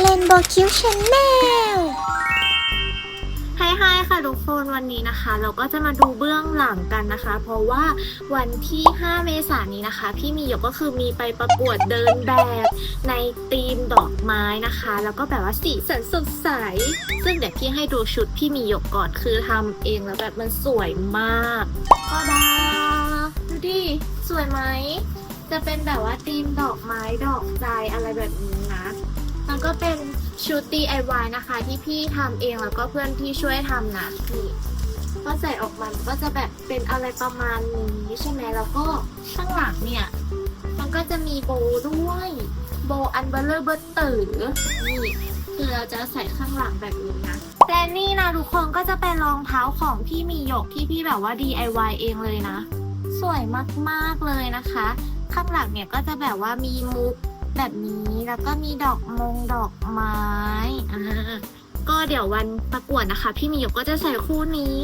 เลนโบคิวชาแนลไฮไฮค่ะทุกคนวันนี้นะคะ เราก็จะมาดูเบื้องหลังกันนะคะ เพราะว่าวันที่ 5 เมษายนนี้นะคะ พี่มีหยกก็คือมีไปประกวดเดินแบบในธีมดอกไม้นะคะ แล้วก็แบบว่าสีสันสดใส ซึ่งเดี๋ยวพี่ให้ดูชุดพี่มีหยกก่อนคือทำเองแล้วแบบมันสวยมากก็ดาดูดิสวยไหมจะเป็นแบบว่าธีมดอกไม้ดอกใจอะไรแบบนี้นะ มันก็เป็นชุด DIY นะคะ ที่พี่ทำเองแล้วก็เพื่อนที่ช่วยทำนะนี่ก็ใส่ออกมาก็จะแบบเป็นอะไรประมาณนี้ใช่ไหมแล้วก็ข้างหลังเนี่ย มันก็จะมีโบด้วยโบอันเบลเลอร์เบอร์ตือนี่คือเราจะใส่ข้างหลังแบบนี้นะแต่นี่นะทุกคนก็จะเป็นรองเท้าของพี่มีหยกที่พี่แบบว่า DIY เองเลยนะ สวยมากๆเลยนะคะ ข้างหลังเนี่ยก็จะแบบว่ามีมุก แบบนี้แล้วก็มีดอกมงดอกไม้อ่าก็เดี๋ยววันประกวดนะคะ พี่มีหยกก็จะใส่คู่นี้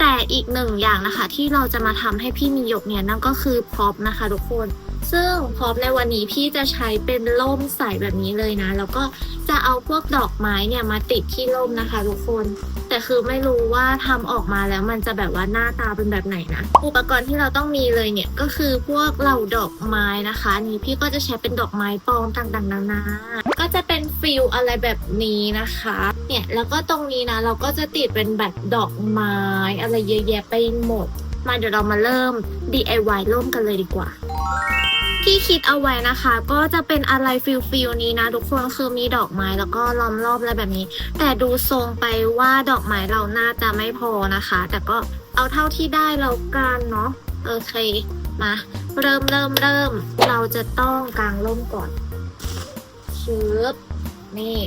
แต่อีกหนึ่งอย่างนะคะ ที่เราจะมาทำให้พี่มีหยกเนี่ยนั่นก็คือพร็อพนะคะทุกคน ซึ่งพร็อพในวันนี้พี่จะใช้เป็นล่มใส่แบบนี้เลยนะ แล้วก็จะเอาพวกดอกไม้เนี่ยมาติดที่ล่มนะคะ ทุกคน แต่คือไม่รู้ว่าทำออกมาแล้วมันจะแบบว่าหน้าตาเป็นแบบไหนนะ อุปกรณ์ที่เราต้องมีเลยเนี่ยก็คือพวกเหล่าดอกไม้นะคะนนี่พี่ก็จะใช้เป็นดอกไม้ปลอมต่างๆนานาก็จะเป็นฟิลอะไรแบบนี้นะคะ เนี่ยแล้วก็ตรงนี้นะเราก็จะติดเป็นแบบดอกไม้อะไรเยอะแยะไปหมด มาเดี๋ยวเรามาเริ่ม DIY ร่วมกันเลยดีกว่า ที่คิดเอาไว้นะคะ ก็จะเป็นอะไรฟิลฟิลนี้นะ ทุกคนคือมีดอกไม้แล้วก็ล้อมรอบอะไรแบบนี้ แต่ดูทรงไปว่าดอกไม้เราน่าจะไม่พอนะคะ แต่ก็เอาเท่าที่ได้แล้วกันเนาะโอเคมา เริ่มเริ่มเริ่มเราจะต้องกางร่มก่อนชืบนี่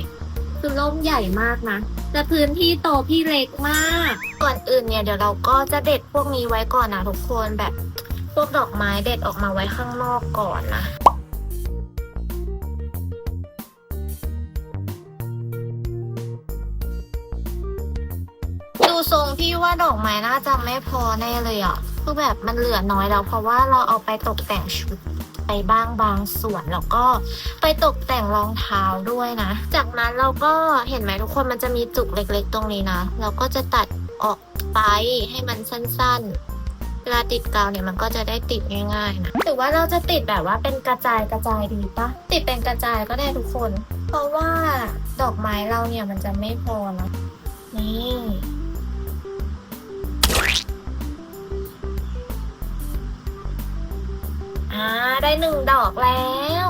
คือร่มใหญ่มากนะแต่พื้นที่โตพี่เล็กมาก ก่อนอื่นเนี่ยเดี๋ยวเราก็จะเด็ดพวกนี้ไว้ก่อนนะทุกคนแบบ พวกดอกไม้เด็ดออกมาไว้ข้างนอกก่อนนะดูทรงพี่ว่าดอกไม้น่าจะไม่พอแน่เลยอะ คือแบบมันเหลือน้อยแล้ว เพราะว่าเราเอาไปตกแต่งชุดไปบ้างบางส่วนแล้วก็ไปตกแต่งรองเท้าด้วยนะ จากนั้นเราก็เห็นไหมทุกคนมันจะมีจุกเล็กๆตรงนี้นะ เราก็จะตัดออกไปให้มันสั้นๆ เวลาติดกาวเนี่ยมันก็จะได้ติดง่ายๆนะหรือว่าเราจะติดแบบว่าเป็นกระจายกระจายดีปะติดเป็นกระจายก็ได้ทุกคน เพราะว่าดอกไม้เราเนี่ยมันจะไม่พอนะนี่อ่าได้หนึ่งดอกแล้ว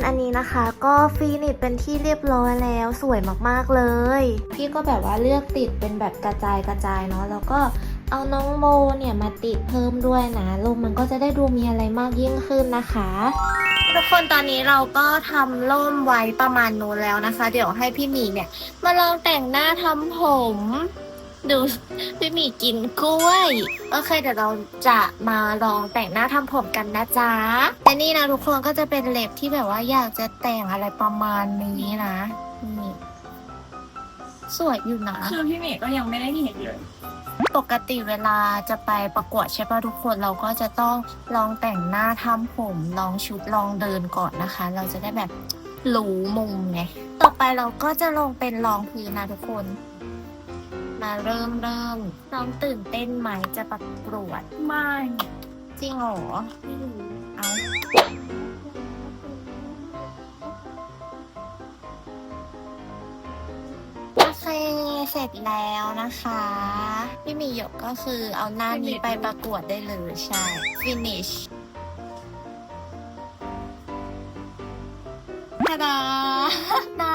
คนอันนี้นะคะ ก็ฟินิชเป็นที่เรียบร้อยแล้วสวยมากๆเลย พี่ก็แบบว่าเลือกติดเป็นแบบกระจายกระจายเนาะแล้วก็เอาน้องโมเนี่ยมาติดเพิ่มด้วยนะลมมันก็จะได้ดูมีอะไรมากยิ่งขึ้นนะคะ ทุกคนตอนนี้เราก็ทำล่มไว้ประมาณนู้นแล้วนะคะ เดี๋ยวให้พี่หมีเนี่ย มาลองแต่งหน้าทำผม ดูพี่หมีกินกล้วย โอเคเดี๋ยวเราจะมาลองแต่งหน้าทำผมกันนะจ๊ะแต่นี่นะทุกคนก็จะเป็นเล็บที่แบบว่าอยากจะแต่งอะไรประมาณนี้นะนี่สวยอยู่นะ คือพี่เมย์ก็ยังไม่ได้เห็นเลยปกติเวลาจะไปประกวดใช่ป่ะทุกคนเราก็จะต้องลองแต่งหน้าทำผมลองชุดลองเดินก่อนนะคะ เราจะได้แบบรู้มุมไงต่อไปเราก็จะลงเป็นรองพื้นนะทุกคน มาเริ่มเริ่มน้องตื่นเต้นไหมจะประกวดไม่จริงเหรอไม่รู้เอาโอเคเสร็จแล้วนะคะ พี่หมีหยกก็คือเอาหน้านี้ไปประกวดได้เลยใช่ finish ทาดา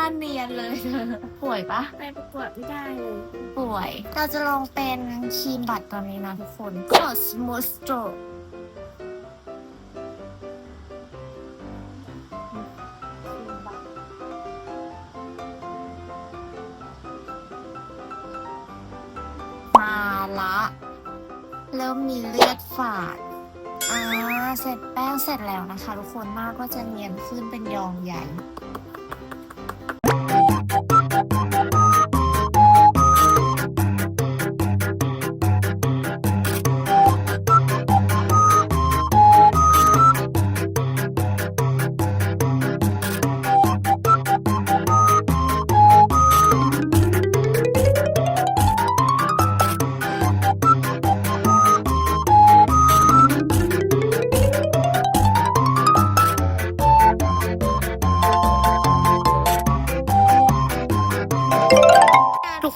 หน้าเนียนเลยเธอป่วยปะไปประกวดไม่ได้เลยป่วย เราจะลองเป็นครีมบัตรตัวนี้นะทุกคน Cosmostro มาละ เริ่มมีเลือดฝาดอ่าเสร็จแป้งเสร็จแล้วนะคะ ทุกคนหน้าก็จะเนียนขึ้นเป็นยองใหญ่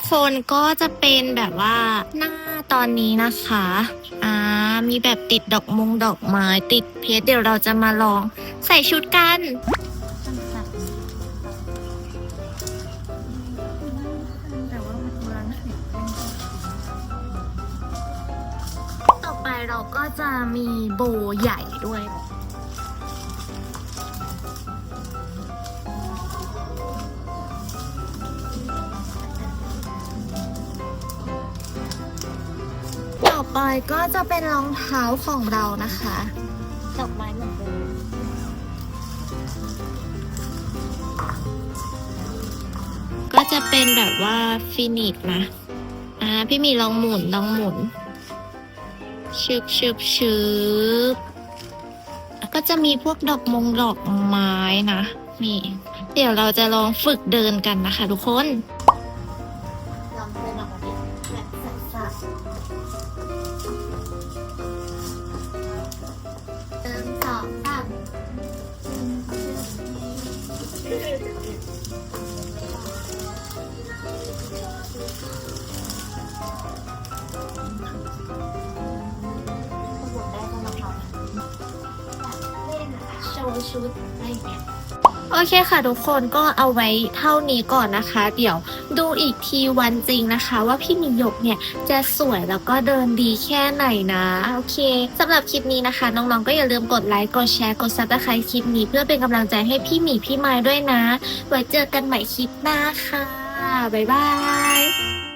คนก็จะเป็นแบบว่าหน้าตอนนี้นะคะอ่ามีแบบติดดอกมงดอกไม้ติดเพชรเดี๋ยวเราจะมาลองใส่ชุดกันต่อไปเราก็จะมีโบใหญ่ด้วย ไปก็จะเป็นรองเท้าของเรานะคะดอกไม้เหมือนเดิมก็จะเป็นแบบว่าฟินิชนะอ่าพี่มีลองหมุนลองหมุนชึบชึบชึบก็จะมีพวกดอกมงดอกไม้นะนี่ เดี๋ยวเราจะลองฝึกเดินกันนะคะทุกคน โชว์ชุดอ โอเคค่ะทุกคนก็เอาไว้เท่านี้ก่อนนะคะ เดี๋ยวดูอีกทีวันจริงนะคะ ว่าพี่หมีหยกเนี่ยจะสวยแล้วก็เดินดีแค่ไหนนะโอเคสำหรับคลิปนี้นะคะ น้องๆก็อย่าลืมกดไลค์กดแชร์กดซับสไครต์คลิปนี้ เพื่อเป็นกำลังใจให้พี่หมีพี่ไม้ด้วยนะ ไว้เจอกันใหม่คลิปหน้าค่ะบ๊ายบาย